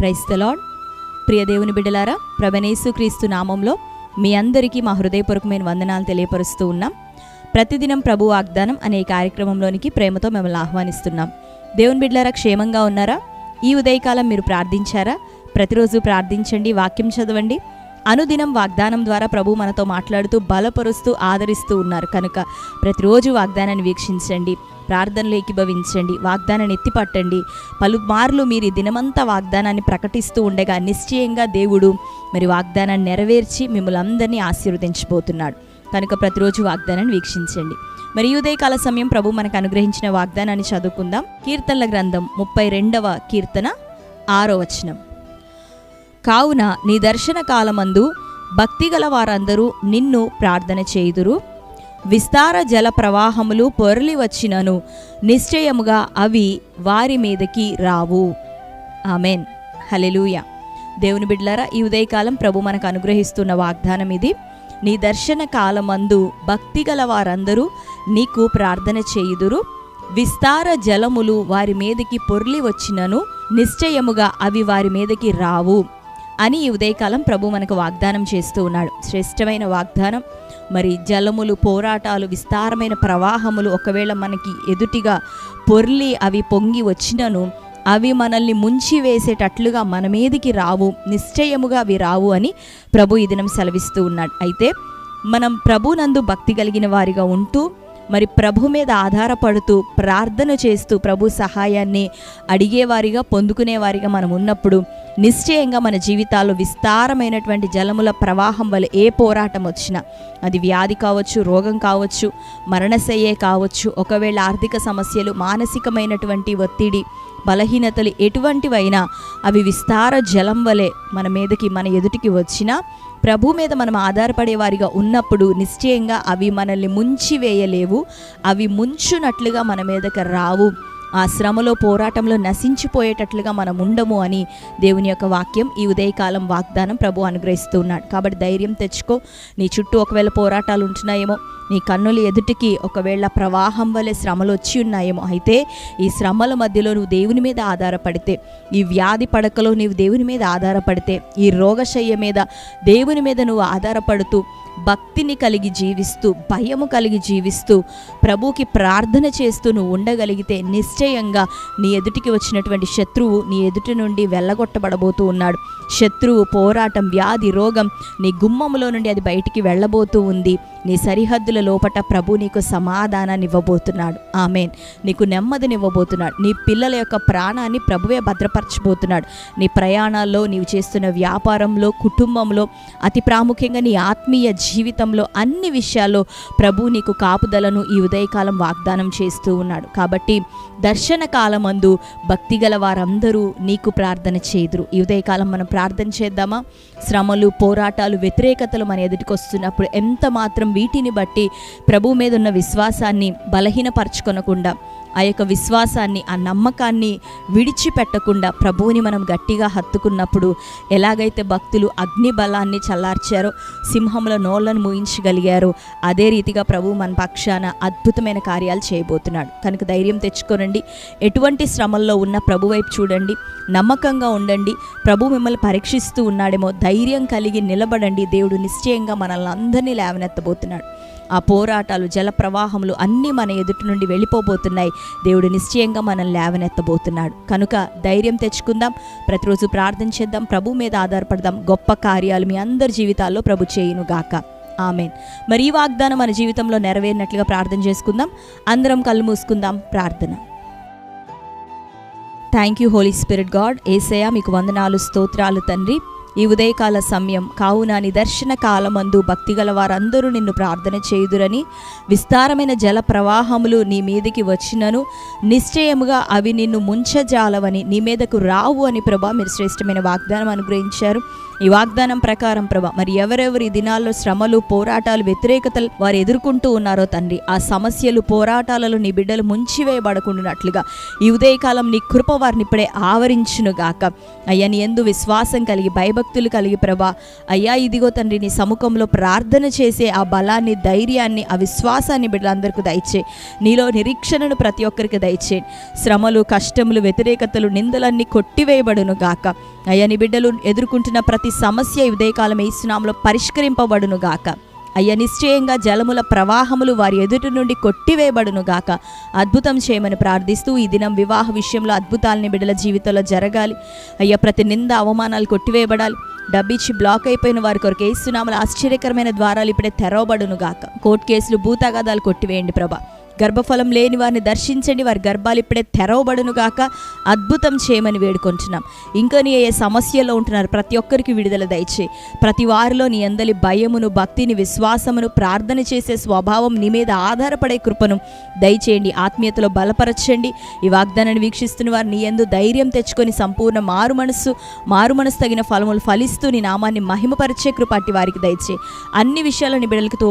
క్రైస్తలాడ్ ప్రియ దేవుని బిడ్డలారా ప్రభనేసు క్రీస్తు నామంలో మీ అందరికీ మా హృదయపూర్వకమైన వందనాలు తెలియపరుస్తూ ఉన్నాం. ప్రతిదినం ప్రభు వాగ్దానం అనే కార్యక్రమంలోనికి ప్రేమతో మిమ్మల్ని ఆహ్వానిస్తున్నాం. దేవుని బిడ్డలారా క్షేమంగా ఉన్నారా? ఈ ఉదయకాలం మీరు ప్రార్థించారా? ప్రతిరోజు ప్రార్థించండి వాక్యం చదవండి. అనుదినం వాగ్దానం ద్వారా ప్రభు మనతో మాట్లాడుతూ బలపరుస్తూ ఆదరిస్తూ ఉన్నారు. కనుక ప్రతిరోజు వాగ్దానాన్ని వీక్షించండి ప్రార్థనలు ఏకీభవించండి వాగ్దానాన్ని ఎత్తిపట్టండి. పలుమార్లు మీరు ఈ దినమంతా వాగ్దానాన్ని ప్రకటిస్తూ ఉండగా నిశ్చయంగా దేవుడు మరి వాగ్దానాన్ని నెరవేర్చి మిమ్మల్ని అందరినీ ఆశీర్వదించబోతున్నాడు. కనుక ప్రతిరోజు వాగ్దానాన్ని వీక్షించండి. మరి ఉదయకాల సమయం ప్రభు మనకు అనుగ్రహించిన వాగ్దానాన్ని చదువుకుందాం. కీర్తనల గ్రంథం ముప్పై రెండవ కీర్తన ఆరో వచనం. కావున నీ దర్శన కాలమందు భక్తిగల వారందరూ నిన్ను ప్రార్థన చేయుదురు. విస్తార జల ప్రవాహములు పొరలి వచ్చినను నిశ్చయముగా అవి వారి మీదకి రావు. ఆమెన్. హలెలూయ దేవుని బిడ్లరా ఈ ఉదయకాలం ప్రభు మనకు అనుగ్రహిస్తున్న వాగ్దానం ఇది. నీ దర్శన కాలమందు భక్తిగల వారందరూ నీకు ప్రార్థన చేయుదురు. విస్తార జలములు వారి మీదకి పొర్లి వచ్చినను నిశ్చయముగా అవి వారి మీదకి రావు. అని ఈ ఉదయకాలం ప్రభు మనకు వాగ్దానం చేస్తూ ఉన్నాడు. శ్రేష్టమైన వాగ్దానం. మరి జలములు పోరాటాలు విస్తారమైన ప్రవాహములు ఒకవేళ మనకి ఎదుటిగా పొర్లి అవి పొంగి వచ్చినను అవి మనల్ని ముంచి వేసేటట్లుగా మన మీదికి రావు నిశ్చయముగా అవి రావు అని ప్రభు ఈ దినం సెలవిస్తూ ఉన్నాడు. అయితే మనం ప్రభునందు భక్తి కలిగిన వారిగా ఉంటూ మరి ప్రభు మీద ఆధారపడుతూ ప్రార్థన చేస్తూ ప్రభు సహాయాన్ని అడిగేవారిగా పొందుకునేవారిగా మనం ఉన్నప్పుడు నిశ్చయంగా మన జీవితాల్లో విస్తారమైనటువంటి జలముల ప్రవాహం వల్ల ఏ పోరాటం వచ్చినా అది వ్యాధి కావచ్చు రోగం కావచ్చు మరణశయ్యే కావచ్చు ఒకవేళ ఆర్థిక సమస్యలు మానసికమైనటువంటి ఒత్తిడి బలహీనతలు ఎటువంటివైనా అవి విస్తార జలం వలె మన మీదకి మన ఎదుటికి వచ్చినా ప్రభు మీద మనం ఆధారపడే వారిగా ఉన్నప్పుడు నిశ్చయంగా అవి మనల్ని ముంచి వేయలేవు అవి ముంచునట్లుగా మన మీదకి రావు. ఆ శ్రమలో పోరాటంలో నశించిపోయేటట్లుగా మనం ఉండము అని దేవుని యొక్క వాక్యం ఈ ఉదయకాలం వాగ్దానం ప్రభు అనుగ్రహిస్తూ ఉన్నాడు. కాబట్టి ధైర్యం తెచ్చుకో. నీ చుట్టూ ఒకవేళ పోరాటాలు ఉంటున్నాయేమో నీ కన్నుల ఎదుటికి ఒకవేళ ప్రవాహం వలె శ్రమలు వచ్చి ఉన్నాయేమో అయితే ఈ శ్రమల మధ్యలో నువ్వు దేవుని మీద ఆధారపడితే ఈ వ్యాధి పడకలో నీవు దేవుని మీద ఆధారపడితే ఈ రోగశయ్య మీద దేవుని మీద నువ్వు ఆధారపడుతూ భక్తిని కలిగి జీవిస్తూ భయము కలిగి జీవిస్తూ ప్రభుకి ప్రార్థన చేస్తూ నువ్వు ఉండగలిగితే నిశ్చయంగా నీ ఎదుటికి వచ్చినటువంటి శత్రువు నీ ఎదుటి నుండి వెళ్ళగొట్టబడబోతూ ఉన్నాడు. శత్రువు పోరాటం వ్యాధి రోగం నీ గుమ్మములో నుండి అది బయటికి వెళ్ళబోతూ ఉంది. నీ సరిహద్దుల లోపట ప్రభు నీకు సమాధానాన్ని ఇవ్వబోతున్నాడు. ఆమెన్. నీకు నెమ్మదినివ్వబోతున్నాడు నీ పిల్లల యొక్క ప్రాణాన్ని ప్రభువే భద్రపరచబోతున్నాడు. నీ ప్రయాణాల్లో నీవు చేస్తున్న వ్యాపారంలో కుటుంబంలో అతి ప్రాముఖ్యంగా నీ ఆత్మీయ జీవితంలో అన్ని విషయాల్లో ప్రభు నీకు కాపుదలను ఈ ఉదయకాలం వాగ్దానం చేస్తూ ఉన్నాడు. కాబట్టి దర్శన కాలమందు భక్తిగల వారందరూ నీకు ప్రార్థన చేదురు. ఈ ఉదయకాలం మనం ప్రార్థన చేద్దామా? శ్రమలు పోరాటాలు వ్యతిరేకతలు మన ఎదుటికొస్తున్నప్పుడు ఎంత మాత్రం వీటిని బట్టి ప్రభు మీద ఉన్న విశ్వాసాన్ని బలహీనపరచుకొనకుండా ఆ యొక్క విశ్వాసాన్ని ఆ నమ్మకాన్ని విడిచిపెట్టకుండా ప్రభువుని మనం గట్టిగా హత్తుకున్నప్పుడు ఎలాగైతే భక్తులు అగ్ని బలాన్ని చల్లార్చారో సింహముల నోళ్ళను మూయించగలిగారో అదే రీతిగా ప్రభు మన పక్షాన అద్భుతమైన కార్యాలు చేయబోతున్నాడు. కనుక ధైర్యం తెచ్చుకోనండి. ఎటువంటి శ్రమల్లో ఉన్న ప్రభు వైపు చూడండి. నమ్మకంగా ఉండండి. ప్రభు మిమ్మల్ని పరీక్షిస్తూ ఉన్నాడేమో. ధైర్యం కలిగి నిలబడండి. దేవుడు నిశ్చయంగా మనల్ని అందరినీ లేవనెత్తబోతున్నాడు. ఆ పోరాటాలు జల ప్రవాహములు అన్నీ మన ఎదుటి నుండి వెళ్ళిపోబోతున్నాయి. దేవుడు నిశ్చయంగా మనల్ని లేవనెత్తబోతున్నాడు. కనుక ధైర్యం తెచ్చుకుందాం. ప్రతిరోజు ప్రార్థన చేద్దాం. ప్రభు మీద ఆధారపడదాం. గొప్ప కార్యాలు మీ అందరి జీవితాల్లో ప్రభు చేయును గాక. ఆమెన్. మరి ఈ వాగ్దానం మన జీవితంలో నెరవేరినట్లుగా ప్రార్థన చేసుకుందాం. అందరం కళ్ళు మూసుకుందాం. ప్రార్థన. Thank you holy spirit God Yesayya మీకు వందనాలు స్తోత్రాలు తండ్రి. ఈ ఉదయకాల సమయం కావున నిదర్శన కాలమందు భక్తిగల వారందరూ నిన్ను ప్రార్థన చేయుదురని విస్తారమైన జల ప్రవాహములు నీ మీదకి వచ్చినను నిశ్చయముగా అవి నిన్ను ముంచజాలవని నీ మీదకు రావు అని ప్రభా మీరు శ్రేష్టమైన వాగ్దానం అనుగ్రహించారు. ఈ వాగ్దానం ప్రకారం ప్రభా మరి ఎవరెవరి దినాల్లో శ్రమలు పోరాటాలు వ్యతిరేకతలు వారు ఎదుర్కొంటూ ఉన్నారో తండ్రి ఆ సమస్యలు పోరాటాలలో నీ బిడ్డలు ముంచివేయబడకుండానట్లుగా ఈ ఉదయకాలం నీ కృప వారిని ఇప్పుడే ఆవరించును గాక. అయ్యా నీ ఎందు విశ్వాసం కలిగి భయభక్తులు కలిగి ప్రభా అయ్యా ఇదిగో తండ్రి నీ సముఖంలో ప్రార్థన చేసే ఆ బలాన్ని ధైర్యాన్ని ఆ విశ్వాసాన్ని బిడ్డలందరికీ దయచే నీలో నిరీక్షణను ప్రతి ఒక్కరికి దయచే శ్రమలు కష్టములు వ్యతిరేకతలు నిందలన్నీ కొట్టివేయబడును గాక. అయ్యా నీ బిడ్డలు ఎదుర్కొంటున్న ప్రతి సమస్య ఉదయకాలం ఈ సునామలో పరిష్కరింపబడును గాక అయ్యా నిశ్చయంగా జలముల ప్రవాహములు వారి ఎదుటి నుండి కొట్టివేయబడును గాక అద్భుతం చేయమని ప్రార్థిస్తూ ఈ దినం వివాహ విషయంలో అద్భుతాలని బిడ్డల జీవితంలో జరగాలి. అయ్యా ప్రతి నింద అవమానాలు కొట్టివేయబడాలి. డబ్బిచ్చి బ్లాక్ అయిపోయిన వారి కొరకు ఏసునామల ఆశ్చర్యకరమైన ద్వారాలు ఇప్పుడే తెరవబడును గాక కోర్టు కేసులు భూతగాదాలు కొట్టివేయండి ప్రభా. గర్భఫలం లేని వారిని దర్శించండి. వారి గర్భాలు ఇప్పుడే తెరవబడును గాక అద్భుతం చేయమని వేడుకుంటున్నాం. ఇంకా నీ ఏ సమస్యలో ఉంటున్నారు? ప్రతి ఒక్కరికి విడుదల దయచే. ప్రతి వారిలో నీ అందలి భయమును భక్తిని విశ్వాసమును ప్రార్థన చేసే స్వభావం నీ మీద ఆధారపడే కృపను దయచేయండి. ఆత్మీయతలో బలపరచండి. ఈ వాగ్దానాన్ని వీక్షిస్తున్న వారు నీ ఎందు ధైర్యం తెచ్చుకొని సంపూర్ణ మారు మనస్సు మారు మనసు తగిన ఫలములు ఫలిస్తూ నీ నామాన్ని మహిమపరిచే కృపాటి వారికి దయచే. అన్ని విషయాలను బిడలకు తోడు